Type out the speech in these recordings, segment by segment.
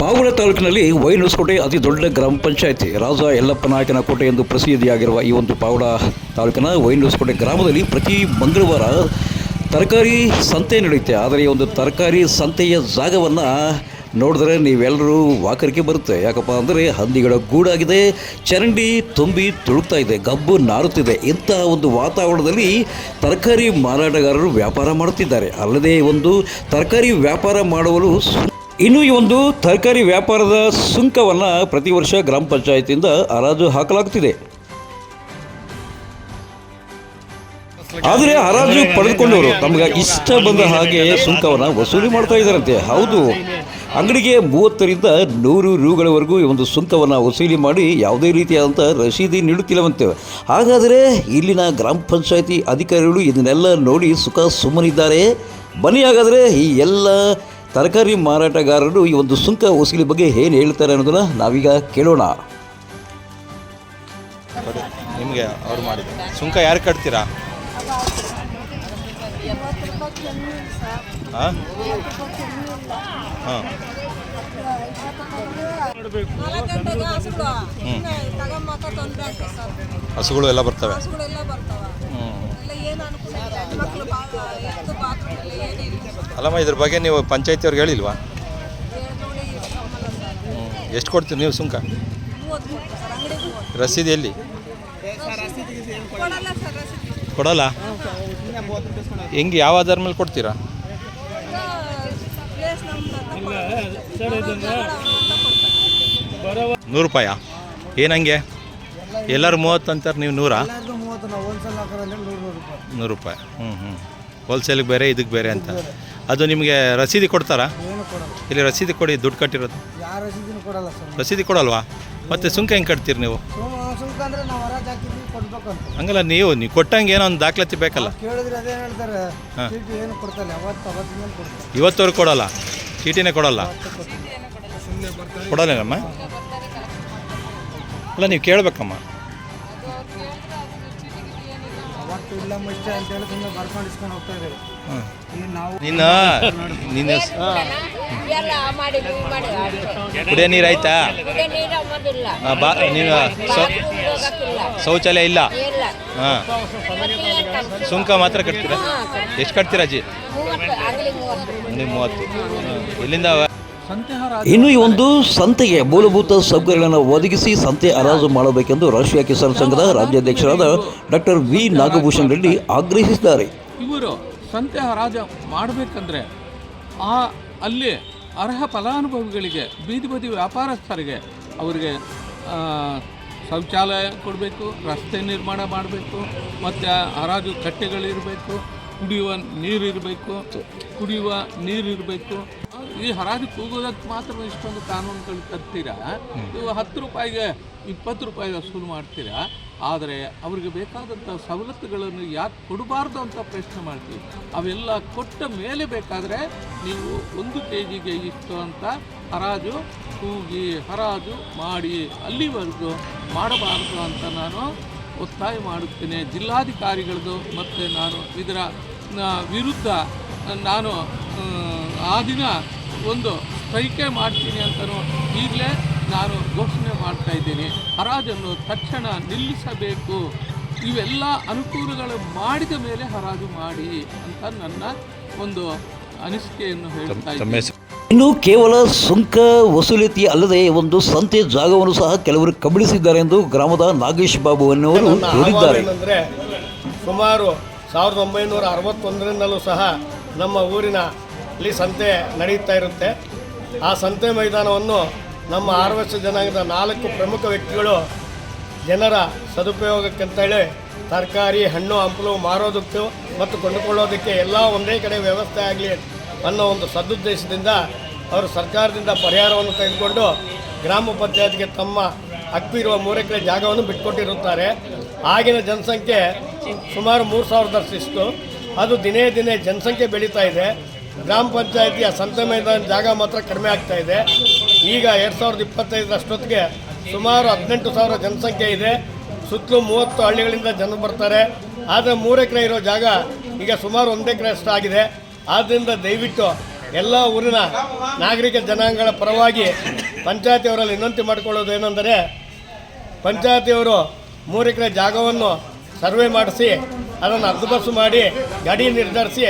ಪಾವಗಡ ತಾಲೂಕಿನಲ್ಲಿ ವೈನೂಸ್ಕೋಟೆ ಅತಿ ದೊಡ್ಡ ಗ್ರಾಮ ಪಂಚಾಯಿತಿ. ರಾಜ ಯಲ್ಲಪ್ಪ ನಾಯಕನ ಕೋಟೆ ಎಂದು ಪ್ರಸಿದ್ಧಿಯಾಗಿರುವ ಈ ಒಂದು ಪಾವಗಡ ತಾಲೂಕಿನ ವೈನೂಸ್ಕೋಟೆ ಗ್ರಾಮದಲ್ಲಿ ಪ್ರತಿ ಮಂಗಳವಾರ ತರಕಾರಿ ಸಂತೆ ನಡೆಯುತ್ತೆ. ಆದರೆ ಈ ಒಂದು ತರಕಾರಿ ಸಂತೆಯ ಜಾಗವನ್ನು ನೋಡಿದ್ರೆ ನೀವೆಲ್ಲರೂ ವಾಕರಿಕೆ ಬರುತ್ತೆ. ಯಾಕಪ್ಪ ಅಂದರೆ ಹಂದಿಗಳ ಗೂಡಾಗಿದೆ, ಚರಂಡಿ ತುಂಬಿ ತುಳುಕ್ತಾ ಇದೆ, ಗಬ್ಬು ನಾರುತ್ತಿದೆ. ಇಂತಹ ಒಂದು ವಾತಾವರಣದಲ್ಲಿ ತರಕಾರಿ ಮಾರಾಟಗಾರರು ವ್ಯಾಪಾರ ಮಾಡುತ್ತಿದ್ದಾರೆ. ಅಲ್ಲದೆ ಒಂದು ತರಕಾರಿ ವ್ಯಾಪಾರ ಮಾಡುವಲು ಇನ್ನು ಈ ಒಂದು ತರಕಾರಿ ವ್ಯಾಪಾರದ ಸುಂಕವನ್ನು ಪ್ರತಿ ವರ್ಷ ಗ್ರಾಮ ಪಂಚಾಯತಿಯಿಂದ ಹರಾಜು ಹಾಕಲಾಗುತ್ತಿದೆ ಆದರೆ ಹರಾಜು ಪಡೆದುಕೊಂಡವರು ತಮಗೆ ಇಷ್ಟ ಬಂದ ಹಾಗೆ ಸುಂಕವನ್ನು ವಸೂಲಿ ಮಾಡ್ತಾ ಇದ್ದಾರಂತೆ. ಹೌದು, ಅಂಗಡಿಗೆ ಮೂವತ್ತರಿಂದ ನೂರು ರೂಗಳವರೆಗೂ ಈ ಒಂದು ಸುಂಕವನ್ನು ವಸೂಲಿ ಮಾಡಿ ಯಾವುದೇ ರೀತಿಯಾದಂಥ ರಸೀದಿ ನೀಡುತ್ತಿಲ್ಲವಂತೆ. ಹಾಗಾದರೆ ಇಲ್ಲಿನ ಗ್ರಾಮ ಪಂಚಾಯತಿ ಅಧಿಕಾರಿಗಳು ಇದನ್ನೆಲ್ಲ ನೋಡಿ ಸುಖ ಸುಮ್ಮನಿದ್ದಾರೆ. ಬನ್ನಿ ಹಾಗಾದರೆ ಈ ಎಲ್ಲ ತರಕಾರಿ ಮಾರಾಟಗಾರರು ಈ ಒಂದು ಸುಂಕ ವಸೂಲಿ ಬಗ್ಗೆ ಏನು ಹೇಳ್ತಾರೆ ಅನ್ನೋದನ್ನು ನಾವೀಗ ಕೇಳೋಣ. ನಿಮಗೆ ಅವ್ರು ಮಾಡಿದ್ರು ಸುಂಕ ಯಾರು ಕಟ್ತೀರಾ? ಹಾಂ? ಹಾಂ. ಹಸುಗಳು ಎಲ್ಲ ಬರ್ತಾವ. ಹ್ಞೂ ಅಲ್ಲಮ್ಮ, ಇದ್ರ ಬಗ್ಗೆ ನೀವು ಪಂಚಾಯತಿಯವ್ರಿಗೆ ಹೇಳಿಲ್ವಾ? ಎಷ್ಟು ಕೊಡ್ತೀರಿ ನೀವು ಸುಂಕ? ರಸೀದಿ ಎಲ್ಲಿ ಕೊಡಲ್ಲ? ಹೆಂಗೆ, ಯಾವ ಆಧಾರ ಮೇಲೆ ಕೊಡ್ತೀರಾ? ನೂರು ರೂಪಾಯ. ಏನಂಗೆ ಎಲ್ಲರೂ ಮೂವತ್ತು ಅಂತಾರೆ, ನೀವು ನೂರಾ? ನೂರು ರೂಪಾಯಿ. ಹ್ಞೂ ಹ್ಞೂ ಹೋಲ್ಸೇಲಿಗೆ ಬೇರೆ, ಇದಕ್ಕೆ ಬೇರೆ ಅಂತ. ಅದು ನಿಮಗೆ ರಸೀದಿ ಕೊಡ್ತಾರಾ? ಇಲ್ಲಿ ರಸೀದಿ ಕೊಡಿ ದುಡ್ಡು ಕಟ್ಟಿರೋದು. ಯಾರ ರಸೀದಿನೂ ಕೊಡಲ್ಲ ಸರ್. ರಸೀದಿ ಕೊಡಲ್ವಾ? ಮತ್ತೆ ಸುಂಕ ಹೆಂಗೆ ಕಟ್ತೀರಿ ನೀವು? ಸುಮ್ ಸುಮ್ಕ ಅಂದ್ರೆ ನಾವು ಹೊರಗೆ ಹಾಕಿದ್ವಿ ಕೊಡ್ಬೇಕಂತ. ಹಂಗಲ್ಲ ನೀವು ನೀವು ಕೊಟ್ಟಂಗೆ ಏನೋ ಒಂದು ದಾಖಲಾತಿ ಬೇಕಲ್ಲ? ಕೇಳಿದ್ರೆ ಅದೇ ಹೇಳ್ತಾರೆ ಹಾ. ಚೀಟಿ ಏನು ಕೊಡ್ತಲ್ಲ ಅವತ್ತು ಅವತ್ತಿನ ಕೊಡ್ತಾರೆ. ಇವತ್ತವ್ರಿಗೆ ಕೊಡಲ್ಲ. ಚೀಟಿನೇ ಕೊಡಲ್ಲ. ಕೊಡಲ್ಲಮ್ಮ ಅಲ್ಲ ನೀವು ಕೇಳಬೇಕಮ್ಮ. ಇಷ್ಟ ಹೇಳಿ ಸುಮ್ಮನೆ ಬರ್ಕೊಂಡು ಇಸ್ಕೊಂಡು ಹೋಗ್ತಾ ಈಗ ನಾವು ನಿನ್ನ ನಿನ್ನ. ಕುಡಿಯೋ ನೀರು ಆಯ್ತಾ? ಕುಡಿಯೋ ನೀರು ಬಾ ನೀನು ಶೌಚಾಲಯ ಇಲ್ಲ? ಇಲ್ಲ. ಹಾಂ? ಸುಂಕ ಮಾತ್ರ ಕಟ್ತೀರಾ? ಎಷ್ಟು ಕಟ್ತೀರಾ ಅಜ್ಜಿ? ಮೂವತ್ತು ಎಲ್ಲಿಂದ ಇನ್ನು ಈ ಒಂದು ಸಂತೆಗೆ ಮೂಲಭೂತ ಸೌಕರ್ಯಗಳನ್ನು ಒದಗಿಸಿ ಸಂತೆ ಹರಾಜು ಮಾಡಬೇಕೆಂದು ರಾಷ್ಟ್ರೀಯ ಕಿಸಾನ್ ಸಂಘದ ರಾಜ್ಯಾಧ್ಯಕ್ಷರಾದ ಡಾಕ್ಟರ್ ವಿ. ನಾಗಭೂಷಣ್ ರೆಡ್ಡಿ ಆಗ್ರಹಿಸಿದ್ದಾರೆ. ಇವರು ಸಂತೆ ಹರಾಜು ಮಾಡಬೇಕಂದ್ರೆ ಆ ಅಲ್ಲಿ ಅರ್ಹ ಫಲಾನುಭವಿಗಳಿಗೆ ಬೀದಿ ಬದಿ ವ್ಯಾಪಾರಸ್ಥರಿಗೆ ಅವರಿಗೆ ಶೌಚಾಲಯ ಕೊಡಬೇಕು ರಸ್ತೆ ನಿರ್ಮಾಣ ಮಾಡಬೇಕು ಮತ್ತು ಹರಾಜು ಕಟ್ಟೆಗಳಿರಬೇಕು ಕುಡಿಯುವ ನೀರಿರಬೇಕು ಕುಡಿಯುವ ನೀರಿರಬೇಕು ಈ ಹರಾಜು ಕೂಗೋದಕ್ಕೆ ಮಾತ್ರ ಇಷ್ಟೊಂದು ಕಾನೂನುಗಳು ತರ್ತೀರಾ ನೀವು ಹತ್ತು ರೂಪಾಯಿಗೆ ಇಪ್ಪತ್ತು ರೂಪಾಯಿಗೆ ವಸೂಲು ಮಾಡ್ತೀರಾ? ಆದರೆ ಅವರಿಗೆ ಬೇಕಾದಂಥ ಸವಲತ್ತುಗಳನ್ನು ಯಾಕೆ ಕೊಡಬಾರ್ದು ಅಂತ ಪ್ರಶ್ನೆ ಮಾಡ್ತೀವಿ. ಅವೆಲ್ಲ ಕೊಟ್ಟ ಮೇಲೆ ಬೇಕಾದರೆ ನೀವು ಒಂದು ಕೆ ಜಿಗೆ ಇಷ್ಟು ಅಂತ ಹರಾಜು ಕೂಗಿ ಹರಾಜು ಮಾಡಿ ಅಲ್ಲಿವರೆಗೂ ಮಾಡಬಾರ್ದು ಅಂತ ನಾನು ಒತ್ತಾಯ ಮಾಡುತ್ತೇನೆ. ಜಿಲ್ಲಾಧಿಕಾರಿಗಳದ್ದು ಮತ್ತು ನಾನು ಇದರ ವಿರುದ್ಧ ನಾನು ಆ, ಆ ದಿನ ಒಂದು ಸ್ಟ್ರೈಕೇ ಮಾಡ್ತೀನಿ ಅಂತಲೂ ಈಗಲೇ ನಾನು ಘೋಷಣೆ ಮಾಡ್ತಾ ಇದ್ದೀನಿ. ಹರಾಜನ್ನು ತಕ್ಷಣ ನಿಲ್ಲಿಸಬೇಕು. ಇವೆಲ್ಲ ಅನುಕೂಲಗಳು ಮಾಡಿದ ಮೇಲೆ ಹರಾಜು ಮಾಡಿ ಅಂತ ನನ್ನ ಒಂದು ಅನಿಸಿಕೆಯನ್ನು ಹೇಳ್ತಾ ಇದ್ದೀನಿ. ಇನ್ನು ಕೇವಲ ಸುಂಕ ವಸೂಲಿತಿ ಅಲ್ಲದೆ ಒಂದು ಸಂತೆ ಜಾಗವನ್ನು ಸಹ ಕೆಲವರು ಕಬಳಿಸಿದ್ದಾರೆ ಎಂದು ಗ್ರಾಮದ ನಾಗೇಶ್ ಬಾಬು ಅನ್ನುವರು ಹೇಳಿದ್ದಾರೆ. ಏನಂದರೆ ಸುಮಾರು ಸಾವಿರದ ಒಂಬೈನೂರ ಅರವತ್ತೊಂದರಿಂದಲೂ ಸಹ ನಮ್ಮ ಊರಿನ ಇಲ್ಲಿ ಸಂತೆ ನಡೆಯುತ್ತಾ ಇರುತ್ತೆ. ಆ ಸಂತೆ ಮೈದಾನವನ್ನು ನಮ್ಮ ಆರ್ವಶ ಜನಾಂಗದ ನಾಲ್ಕು ಪ್ರಮುಖ ವ್ಯಕ್ತಿಗಳು ಜನರ ಸದುಪಯೋಗಕ್ಕಂತೇಳಿ ತರಕಾರಿ, ಹಣ್ಣು, ಹಂಪಲು ಮಾರೋದಕ್ಕೆ ಮತ್ತು ಕೊಂಡುಕೊಳ್ಳೋದಕ್ಕೆ ಎಲ್ಲ ಒಂದೇ ಕಡೆ ವ್ಯವಸ್ಥೆ ಆಗಲಿ ಅನ್ನೋ ಒಂದು ಸದುದ್ದೇಶದಿಂದ ಅವರು ಸರ್ಕಾರದಿಂದ ಪರಿಹಾರವನ್ನು ತೆಗೆದುಕೊಂಡು ಗ್ರಾಮ ಪಂಚಾಯತ್ಗೆ ತಮ್ಮ ಹಕ್ಕು ಇರುವ ಮೂರು ಎಕರೆ ಜಾಗವನ್ನು ಬಿಟ್ಕೊಟ್ಟಿರುತ್ತಾರೆ ಆಗಿನ ಜನಸಂಖ್ಯೆ ಸುಮಾರು ಮೂರು ಸಾವಿರದಷ್ಟಿತ್ತು ಅದು ದಿನೇ ದಿನೇ ಜನಸಂಖ್ಯೆ ಬೆಳೀತಾ ಇದೆ. ಗ್ರಾಮ ಪಂಚಾಯತಿಯ ಸಂತ ಮೈದಾನ ಜಾಗ ಮಾತ್ರ ಕಡಿಮೆ ಆಗ್ತಾ ಇದೆ. ಈಗ ಎರಡು ಸಾವಿರದ ಇಪ್ಪತ್ತೈದರಷ್ಟೊತ್ತಿಗೆ ಸುಮಾರು ಹದಿನೆಂಟು ಸಾವಿರ ಜನಸಂಖ್ಯೆ ಇದೆ. ಸುತ್ತಲೂ ಮೂವತ್ತು ಹಳ್ಳಿಗಳಿಂದ ಜನ ಬರ್ತಾರೆ. ಆದರೆ ಮೂರು ಎಕರೆ ಇರೋ ಜಾಗ ಈಗ ಸುಮಾರು ಒಂದು ಎಕರೆ ಅಷ್ಟು ಆಗಿದೆ. ಆದ್ದರಿಂದ ದಯವಿಟ್ಟು ಎಲ್ಲ ಊರಿನ ನಾಗರಿಕ ಜನಾಂಗಗಳ ಪರವಾಗಿ ಪಂಚಾಯತಿಯವರಲ್ಲಿ ವಿನಂತಿ ಮಾಡಿಕೊಳ್ಳೋದು ಏನೆಂದರೆ, ಪಂಚಾಯತಿಯವರು ಮೂರು ಎಕರೆ ಜಾಗವನ್ನು ಸರ್ವೆ ಮಾಡಿಸಿ ಅದನ್ನು ಹದ್ದುಬಸ್ಸು ಮಾಡಿ ಗಡಿ ನಿರ್ಧರಿಸಿ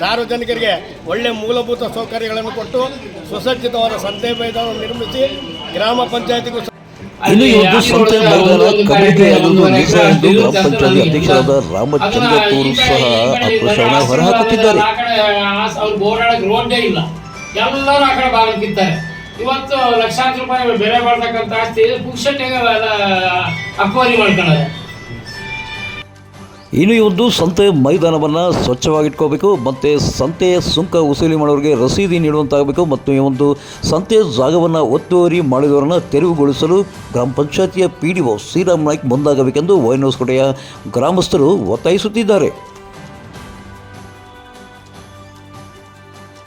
ಸಾರ್ವಜನಿಕರಿಗೆ ಒಳ್ಳೆಯ ಮೂಲಭೂತ ಸೌಕರ್ಯಗಳನ್ನು ಕೊಟ್ಟು ಸುಸಜ್ಜಿತವಾದ ಸಂತೆ ಮೈದಾನವನ್ನು ನಿರ್ಮಿಸಿ ಗ್ರಾಮ ಪಂಚಾಯತಿಗೂ ಇನ್ನು ಈ ಒಂದು ಸಂತೆ ಮೈದಾನ ಕಮಿಟಿಯಾಗುವುದು ನಿಜ ಎಂದು ಗ್ರಾಮ ಪಂಚಾಯತಿ ಅಧ್ಯಕ್ಷರಾದ ರಾಮಚಂದ್ರ ತೂರು ಸಹ ಆಕ್ರೋಶವನ್ನು ಹೊರಹಾಕುತ್ತಿದ್ದಾರೆ. ಎಲ್ಲರೂ ಆ ಕಡೆ ಬಾಗಿಲ್ಕಿದ್ದಾರೆ ಇವತ್ತು ಲಕ್ಷಾಂತರ ರೂಪಾಯಿ ಬೆಲೆ ಮಾಡ್ತಕ್ಕಂಥ ಆಸ್ತಿ ಪುಕ್ಷಟೆಗೆ ಅಕ್ವರಿ ಮಾಡ್ಕೊಳ್ಳೋದು. ಇನ್ನು ಈ ಒಂದು ಸಂತೆ ಮೈದಾನವನ್ನು ಸ್ವಚ್ಛವಾಗಿಟ್ಕೋಬೇಕು, ಮತ್ತು ಸಂತೆಯ ಸುಂಕ ವಸೂಲಿ ಮಾಡೋರಿಗೆ ರಸೀದಿ ನೀಡುವಂತಾಗಬೇಕು, ಮತ್ತು ಈ ಒಂದು ಸಂತೆ ಜಾಗವನ್ನು ಒತ್ತುವರಿ ಮಾಡಿದವರನ್ನು ತೆರವುಗೊಳಿಸಲು ಗ್ರಾಮ ಪಂಚಾಯತಿಯ P D O Shriram Naik ಮುಂದಾಗಬೇಕೆಂದು ವೈನೋಸ್ಕೋಟೆಯ ಗ್ರಾಮಸ್ಥರು ಒತ್ತಾಯಿಸುತ್ತಿದ್ದಾರೆ.